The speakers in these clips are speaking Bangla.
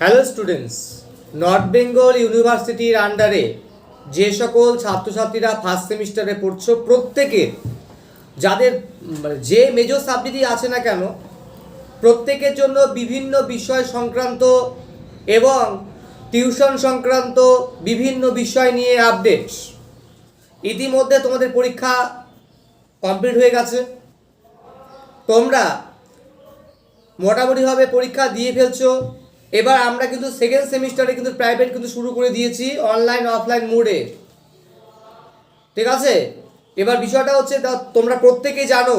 হ্যালো স্টুডেন্টস নর্থ বেঙ্গল ইউনিভার্সিটির আন্ডারে যে সকল ছাত্রছাত্রীরা ফার্স্ট সেমিস্টারে পড়ছো, প্রত্যেকের, যাদের মানে যে মেজর সাবজেক্টই আছে না কেন, প্রত্যেকের জন্য বিভিন্ন বিষয় সংক্রান্ত এবং টিউশন সংক্রান্ত বিভিন্ন বিষয় নিয়ে আপডেট ইতিমধ্যে তোমাদের পরীক্ষা কমপ্লিট হয়ে গেছে। তোমরা মোটামুটিভাবে পরীক্ষা দিয়ে ফেলছো। এবার আমরা কিন্তু সেকেন্ড সেমিস্টারে কিন্তু প্রাইভেট কিন্তু শুরু করে দিয়েছি অনলাইন অফলাইন মোডে ঠিক আছে? এবার বিষয়টা হচ্ছে তোমরা প্রত্যেকেই জানো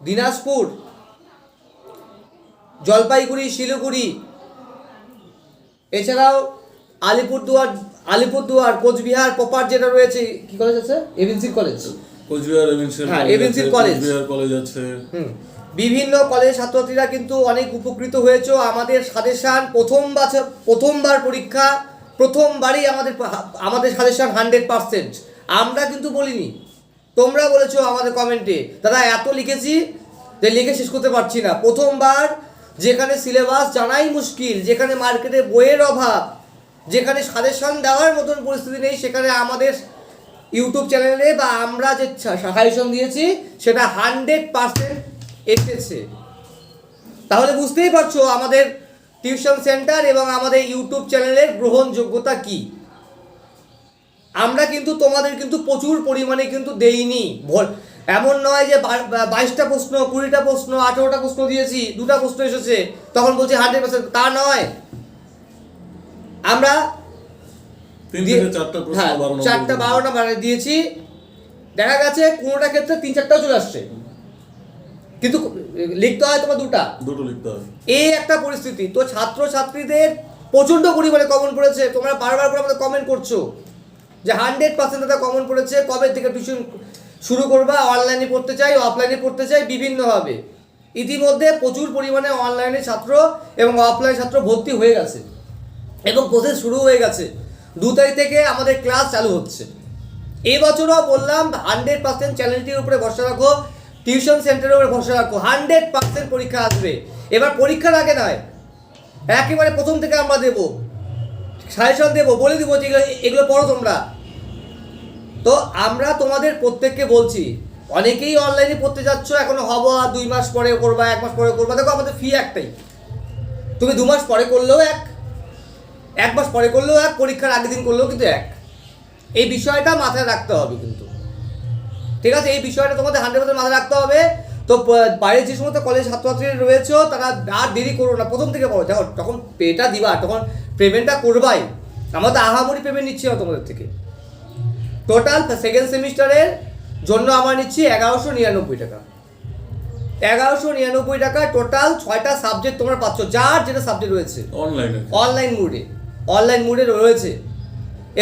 দিনাজপুর জলপাইগুড়ি শিলিগুড়ি এছাড়াও আলিপুরদুয়ার আলিপুরদুয়ার কোচবিহার প্রপার যেটা রয়েছে কি কলেজ আছে? এভিনসি কলেজ কোচবিহার এমএনসি হ্যাঁ, MNC কলেজ। কোচবিহার কলেজ আছে। হুম। বিভিন্ন কলেজ ছাত্রছাত্রীরা কিন্তু অনেক উপকৃত হয়েছে। আমাদের সাজেশান প্রথম বছর, প্রথমবার পরীক্ষা, প্রথমবারই আমাদের আমাদের সাজেশান হান্ড্রেড পার্সেন্ট। আমরা কিন্তু বলিনি। তোমরা বলেছ আমাদের কমেন্টে, দাদা, এত লিখেছি যে লিখে শেষ করতে পারছি না। প্রথমবার যেখানে সিলেবাস জানাই মুশকিল, যেখানে মার্কেটে বইয়ের অভাব, যেখানে সাজেশন দেওয়ার মতন পরিস্থিতি নেই, সেখানে আমাদের ইউটিউব চ্যানেলে বা আমরা যে সাজেশন দিয়েছি, সেটা হান্ড্রেড পার্সেন্ট এসেছে। তাহলে বুঝতেই পারছ আমাদের টিউশন সেন্টার এবং আমাদের ইউটিউব চ্যানেলের গ্রহণযোগ্যতা কি। আমরা কিন্তু তোমাদের কিন্তু প্রচুর পরিমাণে কিন্তু দেইনি। এমন নয় যে বাইশটা প্রশ্ন কুড়িটা প্রশ্ন আঠেরোটা প্রশ্ন দিয়েছি দুটা প্রশ্ন এসেছে তখন বলছি হান্ড্রেড পার্সেন্ট তা নয়। আমরা চারটা বারোটা হ্যাঁ, বারো নম্বর চারটা পর্যন্ত। বারো নম্বর দিয়েছি। দেখা গেছে কোনোটা ক্ষেত্রে তিন চারটাও চলে আসছে। কিন্তু লিখতে হয় তোমার দুটা। দুটো লিখতে হয়। এই একটা পরিস্থিতি তো ছাত্র ছাত্রীদের প্রচণ্ড পরিমাণে কমন পড়েছে তোমরা বারবার করে আমাদের কমেন্ট করছ যে হান্ড্রেড পার্সেন্ট দাদা কমন পড়েছে কবে থেকে টিউশন শুরু করবা অনলাইনে পড়তে চাই অফলাইনে পড়তে চাই বিভিন্নভাবে। ইতিমধ্যে প্রচুর পরিমাণে অনলাইনে ছাত্র এবং অফলাইন ছাত্র ভর্তি হয়ে গেছে এবং প্রসেস শুরু হয়ে গেছে। দু তারিখ থেকে আমাদের ক্লাস চালু হচ্ছে। এবছরও বললাম হান্ড্রেড পার্সেন্ট চ্যানেলটির উপরে ভরসা রাখো টিউশন সেন্টারের উপরে ভরসা রাখো। হান্ড্রেড পার্সেন্ট পরীক্ষা আসবে। এবার পরীক্ষার আগে নয়, একেবারে প্রথম থেকে আমরা দেবো সাজেশন দেবো, বলে দেবো যে এগুলো- পড়ো তোমরা। তো আমরা তোমাদের প্রত্যেককে বলছি, অনেকেই অনলাইনে পড়তে যাচ্ছ, এখনও হব দুই মাস পরে করবা, এক মাস পরে করবা। দেখো আমাদের ফি একটাই। তুমি দু মাস পরে করলেও এক এক মাস পরে করলেও এক, পরীক্ষার আগের দিন করলেও কিন্তু এক। এই বিষয়টা মাথায় রাখতে হবে কিন্তু। ঠিক আছে এই বিষয়টা তোমাদের হান্ড্রেড পার্সেন্ট মাথায় রাখতে হবে। তো বাইরে যে সমস্ত কলেজ ছাত্রছাত্রীরা রয়েছে তারা আর দেরি করো না। প্রথম থেকে পড়ো। দেখো তখন পেটা দিবা তখন পেমেন্টটা করবাই। আমরা তো আহামরি পেমেন্ট নিচ্ছি না তোমাদের থেকে। টোটাল সেকেন্ড সেমিস্টারের জন্য আমার নিচ্ছি এগারোশো নিরানব্বই টাকা। এগারোশো নিরানব্বই টাকা টোটাল ছয়টা সাবজেক্ট তোমরা পাচ্ছ। যার যেটা সাবজেক্ট রয়েছে। অনলাইনে অনলাইন মুডে অনলাইন মুডে রয়েছে।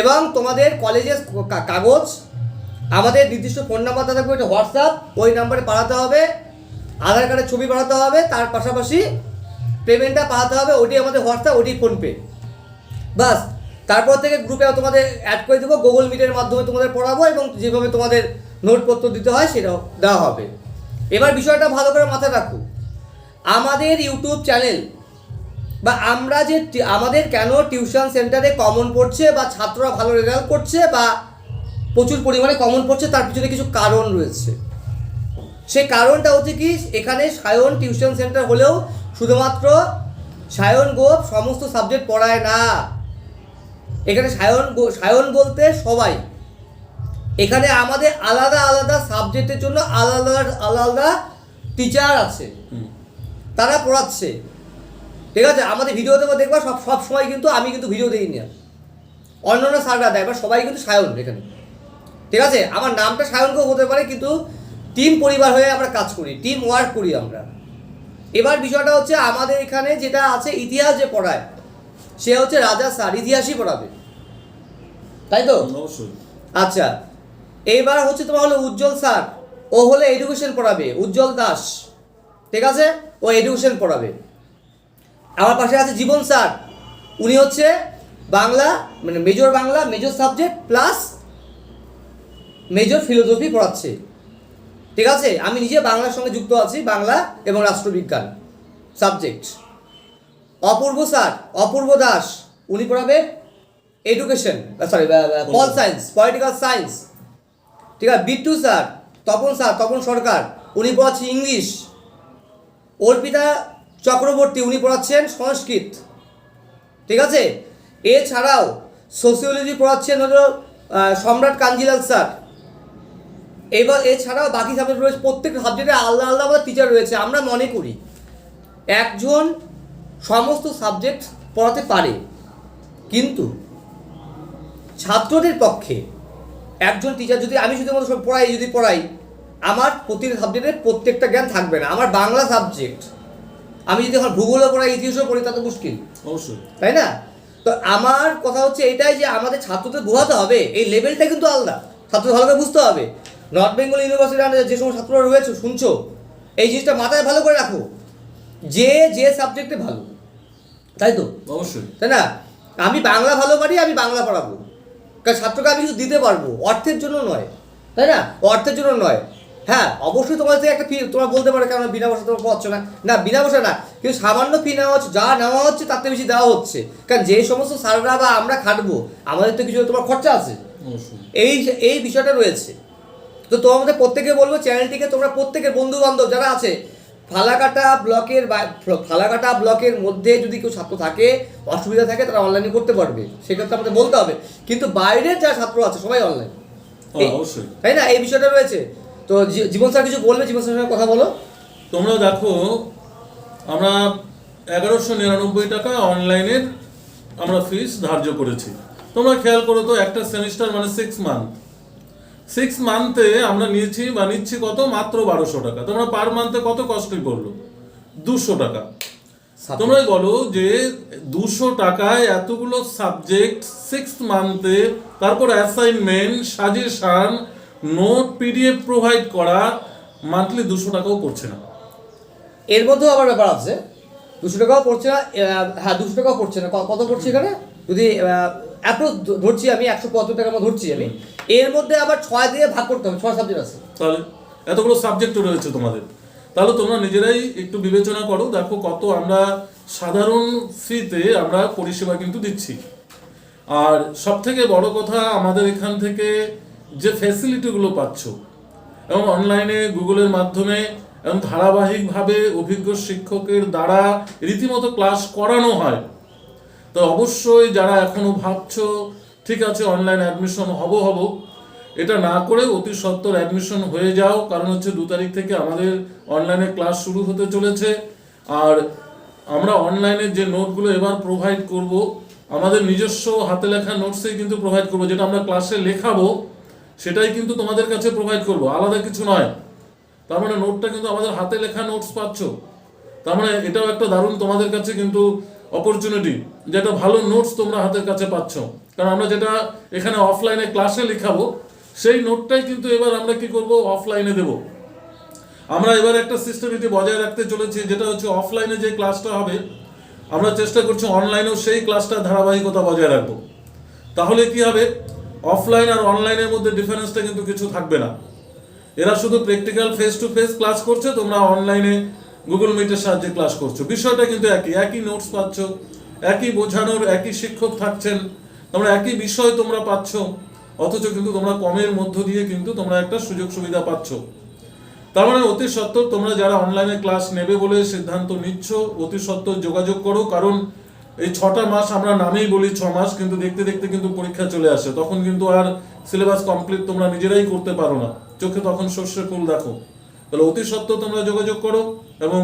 এবং তোমাদের কলেজের কাগজ আমাদের নির্দিষ্ট ফোন নাম্বার থাকবে ওইটা হোয়াটসঅ্যাপ, ওই নাম্বারে পাঠাতে হবে, আধার কার্ডের ছবি পাঠাতে হবে, তার পাশাপাশি পেমেন্টটা পাঠাতে হবে, ওটি আমাদের হোয়াটসঅ্যাপ, ওটি ফোনপে। বাস তারপর থেকে গ্রুপে তোমাদের অ্যাড করে দেবো গুগল মিটের মাধ্যমে তোমাদের পড়াবো এবং যেভাবে তোমাদের নোটপত্র দিতে হয় সেটাও দেওয়া হবে। এবার বিষয়টা ভালো করে মাথায় রাখো। আমাদের ইউটিউব চ্যানেল বা আমরা যে আমাদের কেন টিউশন সেন্টারে কমন পড়ছে বা ছাত্ররা ভালো রেজাল্ট করছে বা প্রচুর পরিমাণে কমন পড়ছে তার পিছনে কিছু কারণ রয়েছে। সেই কারণটা হচ্ছে কি এখানে সায়ন টিউশন সেন্টার হলেও শুধুমাত্র সায়ন গোপ সমস্ত সাবজেক্ট পড়ায় না। এখানে সায়ন গো- সায়ন বলতে সবাই। এখানে আমাদের আলাদা আলাদা সাবজেক্টের জন্য আলাদা আলাদা টিচার আছে। তারা পড়াচ্ছে। ঠিক আছে আমাদের ভিডিও দেবো দেখবা সব সব সময় কিন্তু আমি কিন্তু ভিডিও দিই না অন্য অন্য স্যাররা দেয় এবার সবাই কিন্তু সায়ন এখানে। ঠিক আছে? আমার নামটা সায়নকেও হতে পারে কিন্তু টিম পরিবার হয়ে আমরা কাজ করি টিম ওয়ার্ক করি আমরা। এবার বিষয়টা হচ্ছে আমাদের এখানে যেটা আছে ইতিহাস যে পড়ায় সে হচ্ছে রাজা স্যার ইতিহাসই পড়াবে। তাই তো? অবশ্যই। আচ্ছা এইবার হচ্ছে তোমার হলো উজ্জ্বল স্যার ও হলে এডুকেশন পড়াবে উজ্জ্বল দাস ঠিক আছে? ও এডুকেশন পড়াবে। আমার পাশে আছে জীবন স্যার উনি হচ্ছে বাংলা মানে major Bangla major subject plus major philosophy পড়াচ্ছে। ঠিক আছে? আমি নিজে বাংলার সঙ্গে যুক্ত আছি বাংলা এবং রাষ্ট্রবিজ্ঞান সাবজেক্ট অপূর্ব স্যার অপূর্ব দাস উনি পড়াবে education sorry pol science political science ঠিক আছে? বিট্টু স্যার তপন স্যার তপন সরকার উনি পড়াচ্ছে ইংলিশ। অর্পিতা চক্রবর্তী উনি পড়াচ্ছেন সংস্কৃত। ঠিক আছে? এছাড়াও সোসিওলজি পড়াচ্ছেন হলো সম্রাট কাঞ্জিলাল স্যার। এবার এছাড়াও বাকি সাবজেক্ট রয়েছে প্রত্যেক সাবজেক্টে আলাদা আলাদা আমাদের টিচার রয়েছে। আমরা মনে করি একজন সমস্ত সাবজেক্ট পড়াতে পারে কিন্তু ছাত্রদের পক্ষে একজন টিচার যদি আমি যদি আমাদের সব পড়াই যদি পড়াই আমার প্রতিটা সাবজেক্টের প্রত্যেকটা জ্ঞান থাকবে না। আমার বাংলা সাবজেক্ট আমি যদি এখন ভূগোলও পড়াই ইতিহাসও পড়ি তা তো মুশকিল। অবশ্যই। তাই না? তো আমার কথা হচ্ছে এটাই যে আমাদের ছাত্রদের বোঝাতে হবে এই লেভেলটা কিন্তু আলাদা। ছাত্র ভালোভাবে বুঝতে হবে। নর্থ বেঙ্গল ইউনিভার্সিটি ইউনিভার্সিটির যে সমস্ত ছাত্ররা রয়েছে শুনছো? এই জিনিসটা মাথায় ভালো করে রাখো। যে যে সাবজেক্টে ভালো তাই তো? অবশ্যই। তাই না? আমি বাংলা ভালো পারি আমি বাংলা পড়াবো। কারণ ছাত্রকে আমি কিছু দিতে পারব অর্থের জন্য নয়। তাই না? অর্থের জন্য নয়। হ্যাঁ অবশ্যই তোমার থেকে একটা ফি তোমরা বলতে পারো কেন বিনা পয়সা তোমরা পাচ্ছ না। না বিনা পয়সা না কিন্তু সামান্য ফি নেওয়া হচ্ছে যা নেওয়া হচ্ছে তার থেকে বেশি দেওয়া হচ্ছে। কারণ যে সমস্ত স্যাররা বা আমরা খাটবো আমাদের তো কিছু তোমার খরচা আছে। এই এই বিষয়টা রয়েছে। তো তোমাদের প্রত্যেকে বলব চ্যানেলটিকে তোমরা প্রত্যেকের বন্ধু বান্ধব যারা আছে ফালাকাটা ব্লকের বা- ফালাকাটা ব্লকের মধ্যে যদি কেউ ছাত্র থাকে অসুবিধা থাকে তারা অনলাইনে করতে পারবে। সেক্ষেত্রে আমাদের বলতে হবে। কিন্তু বাইরের যারা ছাত্র আছে সবাই অনলাইন অবশ্যই। তাই না? এই বিষয়টা রয়েছে। তো জীবন স্যার কিছু বলবে? জীবন সঙ্গে কথা বলো। তোমরা দেখো আমরা এগারোশো নিরানব্বই টাকা অনলাইনের আমরা ফিস ধার্য করেছি। তোমরা খেয়াল করো তো একটা সেমিস্টার মানে সিক্স মান্থ সিক্স মান্থে আমরা নিয়েছি বা নিচ্ছি কত? মাত্র বারোশো টাকা। তোমরা পার মান্থে কত কস্টলি পড়ল দুশো টাকা। তোমরাই বলো যে দুশো টাকায় এতগুলো সাবজেক্ট সিক্স মান্থে তারপর assignment suggestion note PDF provide করা মান্থলি দুশো টাকাও পড়ছে না। এর মধ্যেও আবার ব্যাপার আছে। দুশো টাকাও পড়ছে না হ্যাঁ দুশো টাকাও পড়ছে না। কত পড়ছে এখানে? যদি অ্যাপ্রোচ ধরছি আমি, একশো পঁচাত্তর টাকার মতো ধরছি আমি। এর মধ্যে আবার ছয় দিয়ে ভাগ করতে হবে, ছয় সাবজেক্ট আছে। তাহলে এতগুলো সাবজেক্ট রয়েছে তোমাদের। তাহলে তোমরা নিজেরাই একটু বিবেচনা করো, দেখো কত আমরা সাধারণ ফ্রিতে আমরা পরিষেবা কিন্তু দিচ্ছি। আর সব থেকে বড় কথা, আমাদের এখান থেকে যে ফ্যাসিলিটিগুলো পাচ্ছ, এবং অনলাইনে গুগলের মাধ্যমে, এবং ধারাবাহিকভাবে অভিজ্ঞ শিক্ষকের দ্বারা রীতিমতো ক্লাস করানো হয় তো অবশ্যই যারা এখনও ভাবছ, ঠিক আছে অনলাইন অ্যাডমিশন হব হব, এটা না করে অতি সত্বর অ্যাডমিশন হয়ে যাও, কারণ হচ্ছে দু তারিখ থেকে আমাদের অনলাইনে ক্লাস শুরু হতে চলেছে। আর আমরা অনলাইনে যে নোটগুলো এবার প্রোভাইড করব, আমাদের নিজস্ব হাতে লেখা নোটসেই কিন্তু প্রোভাইড করব, যেটা আমরা ক্লাসে লেখাবো, সেটাই কিন্তু তোমাদের কাছে প্রোভাইড করব, আলাদা কিছু নয়। তার মানে নোটটা কিন্তু আমাদের হাতে লেখা নোটস পাচ্ছ। তার মানে এটাও একটা দারুণ তোমাদের কাছে কিন্তু অপরচুনিটি যেটা ভালো নোটস তোমরা হাতের কাছে পাচ্ছ। কারণ আমরা যেটা এখানে অফলাইনে ক্লাসে লেখাবো, সেই নোটটাই কিন্তু এবার আমরা কি করব? অফলাইনে দেব। আমরা এবার একটা সিস্টেমিটি বজায় রাখতে চলেছি, যেটা হচ্ছে অফলাইনে যে ক্লাসটা হবে, আমরা চেষ্টা করছি অনলাইনেও সেই ক্লাসটা ধারাবাহিকতা বজায় রাখব। তাহলে কি হবে? অফলাইন আর অনলাইনের মধ্যে ডিফারেন্সটা কিন্তু কিছু থাকবে না। এরা শুধু practical face to face class করছে, তোমরা অনলাইনে গুগল মিটের সাহায্যে ক্লাস করছ। বিষয়টা কিন্তু একই। একই নোটস পাচ্ছ, একই বোঝানোর, একই শিক্ষক থাকছেন, তোমরা একই বিষয় তোমরা পাচ্ছ, অথচ কিন্তু তোমরা কমের মধ্য দিয়ে কিন্তু তোমরা একটা সুযোগ সুবিধা পাচ্ছ। তার মানে অতি সত্বর তোমরা যারা অনলাইনে ক্লাস নেবে বলে সিদ্ধান্ত নিচ্ছ, অতি সত্বর যোগাযোগ করো, কারণ এই ছটা মাস আমরা নামেই বলি ছ মাস, কিন্তু দেখতে দেখতে কিন্তু পরীক্ষা চলে আসে। তখন কিন্তু আর সিলেবাস কমপ্লিট তোমরা নিজেরাই করতে পারো না। চোখে তখন শস্যের ফুল দেখো। তাহলে অতি সত্বর তোমরা যোগাযোগ করো। এবং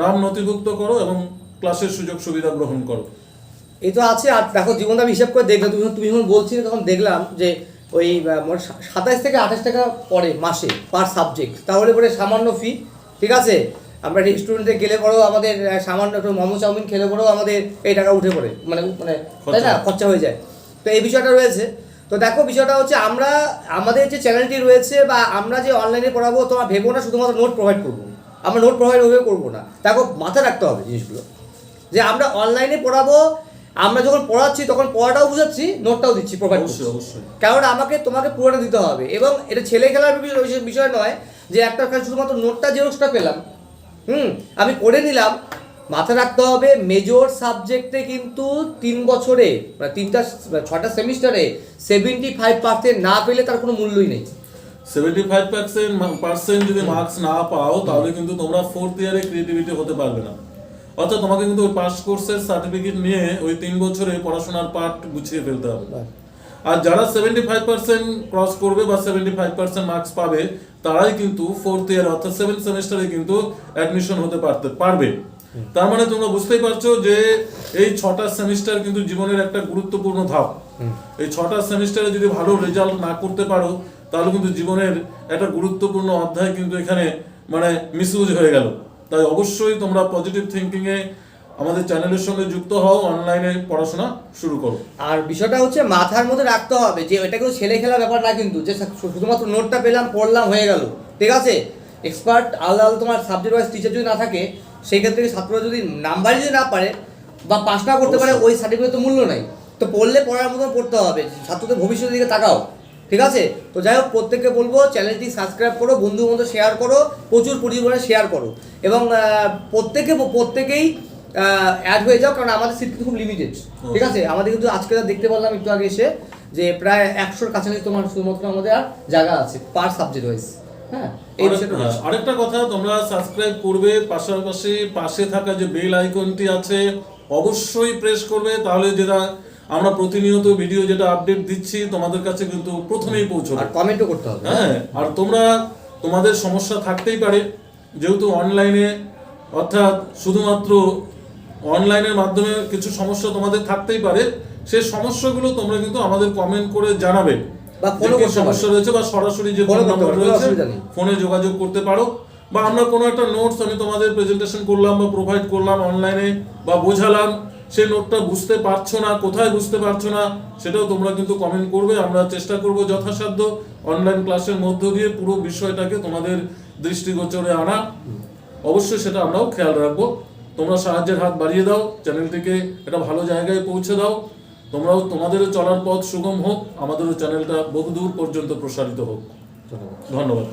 নাম নথিভুক্ত করো এবং ক্লাসের সুযোগ সুবিধা গ্রহণ করো। এই তো আছে আর দেখো জীবনটা আমি হিসাব করে দেখলাম তুমি তুমি যখন বলছিলে তখন দেখলাম যে ওই সাতাইশ থেকে আঠাশ টাকা পড়ে মাসে পার সাবজেক্ট তাহলে পরে সামান্য ফি ঠিক আছে? আমরা রেস্টুরেন্টে গেলে পরেও আমাদের সামান্য একটু মোমো চাউমিন খেলে পরেও আমাদের এই টাকা উঠে পড়ে। মানে মানে তাই না? খরচা। খরচা হয়ে যায়। তো এই বিষয়টা রয়েছে। তো দেখো বিষয়টা হচ্ছে আমরা আমাদের যে চ্যানেলটি রয়েছে বা আমরা যে অনলাইনে পড়াবো তোমার ভেবো না শুধুমাত্র নোট প্রোভাইড করব। আমরা নোট প্রোভাইড ওভাবে করব না। দেখো মাথায় রাখতে হবে জিনিসগুলো। যে আমরা অনলাইনে পড়াবো আমরা যখন পড়াচ্ছি তখন পড়াটাও বুঝাচ্ছি নোটটাও দিচ্ছি প্রোভাইড করছি। অবশ্যই। অবশ্যই কারণ আমাকে তোমাকে পুরোটা দিতে হবে। এবং এটা ছেলে খেলার বিষয়- নয় যে একটা শুধুমাত্র নোটটা জেরক্সটা পেলাম। হুম আমি পড়ে নিলাম। মাথায় রাখতে হবে মেজর সাবজেক্টে কিন্তু তিন বছরে মানে তিনটা ছটা সেমিস্টারে সেভেন্টি ফাইভ পার্সেন্ট না পেলে তার কোনো মূল্যই নেই। সেভেন্টি ফাইভ পার্সেন্ট পার্সেন্ট যদি মার্কস না পাও তাহলে কিন্তু তোমরা ফোর্থ ইয়ারে ক্রিয়েটিভিটি হতে পারবে না। অর্থাৎ তোমাকে কিন্তু ওই পাস কোর্সের সার্টিফিকেট নিয়ে ওই তিন বছরে পড়াশোনার পার্ট গুছিয়ে ফেলতে হবে। আর যারা সেভেন্টি ফাইভ পার্সেন্ট ক্রস করবে বা সেভেন্টি ফাইভ পার্সেন্ট মার্কস পাবে তারাই কিন্তু ফোর্থ ইয়ার অর্থাৎ সেভেন সেমিস্টারে কিন্তু অ্যাডমিশন হতে পারতে পারবে। তার মানে তোমরা বুঝতেই পারছ যে এই ছটা সেমিস্টার কিন্তু জীবনের একটা গুরুত্বপূর্ণ ধাপ। এই ছটা সেমিস্টারে যদি ভালো রেজাল্ট না করতে পারো তাহলে কিন্তু জীবনের একটা গুরুত্বপূর্ণ অধ্যায় কিন্তু এখানে মানে মিসইউজ হয়ে গেল। তাই অবশ্যই তোমরা পজিটিভ থিঙ্কিং এ আমাদের চ্যানেলের সঙ্গে যুক্ত হও অনলাইনে পড়াশোনা শুরু করো। আর বিষয়টা হচ্ছে মাথার মধ্যে রাখতে হবে যে এটা কিন্তু ছেলে খেলা ব্যাপার না কিন্তু যে শুধুমাত্র নোটটা পেলাম পড়লাম হয়ে গেল। ঠিক আছে? এক্সপার্ট আলাদা আলাদা তোমার সাবজেক্ট ওয়াইজ টিচার যদি না থাকে সেই ক্ষেত্রে ছাত্ররা যদি নাম্বারই যদি না পারে বা পাস না করতে পারে ওই সার্টিফিকেট তো মূল্য নাই। তো পড়লে পড়ার মতন পড়তে হবে। ছাত্রদের ভবিষ্যতের দিকে তাকাও। ঠিক আছে? তো যাই হোক প্রত্যেককে বলব চ্যানেলটি সাবস্ক্রাইব করো বন্ধু বন্ধু শেয়ার করো প্রচুর পরিমাণে শেয়ার করো। এবং প্রত্যেকে প্রত্যেকেই অ্যাড হয়ে যাও কারণ আমাদের সিট কিন্তু খুব লিমিটেড ঠিক আছে? আমাদের কিন্তু আজকে যা দেখতে পারলাম একটু আগে এসে যে প্রায় একশোর কাছাকাছি তোমার শুধুমাত্র আমাদের আর জায়গা আছে পার সাবজেক্ট ওয়াইজ হ্যাঁ? আরেকটা কথা তোমরা সাবস্ক্রাইব করবে পাশাপাশি পাশে থাকা যে বেল আইকনটি আছে অবশ্যই প্রেস করবে তাহলে যেটা আমরা প্রতিনিয়ত ভিডিও যেটা আপডেট দিচ্ছি তোমাদের কাছে কিন্তু প্রথমেই পৌঁছবে। আর কমেন্টও করতে হবে। হ্যাঁ আর তোমরা তোমাদের সমস্যা থাকতেই পারে যেহেতু অনলাইনে অর্থাৎ শুধুমাত্র অনলাইনের মাধ্যমে কিছু সমস্যা তোমাদের থাকতেই পারে সে সমস্যাগুলো তোমরা কিন্তু আমাদের কমেন্ট করে জানাবে। বা সমস্যা রয়েছে বা সরাসরি যে ফোন নাম্বার রয়েছে ফোনে যোগাযোগ করতে পারো। বা আমরা কোনো একটা নোটস আমি তোমাদের প্রেজেন্টেশন করলাম বা প্রোভাইড করলাম অনলাইনে বা বোঝালাম। সেই নোটটা বুঝতে পারছ না কোথায় বুঝতে পারছ না সেটাও তোমরা কিন্তু কমেন্ট করবে আমরা চেষ্টা করব যথাসাধ্য অনলাইন ক্লাসের মধ্য দিয়ে পুরো বিষয়টাকে তোমাদের দৃষ্টিগোচরে আনা। অবশ্যই সেটা আমরাও খেয়াল রাখব। তোমরা সাহায্যের হাত বাড়িয়ে দাও চ্যানেলটিকে একটা ভালো জায়গায় পৌঁছে দাও। তোমরাও তোমাদেরও চলার পথ সুগম হোক আমাদেরও চ্যানেলটা বহুদূর পর্যন্ত প্রসারিত হোক। ধন্যবাদ।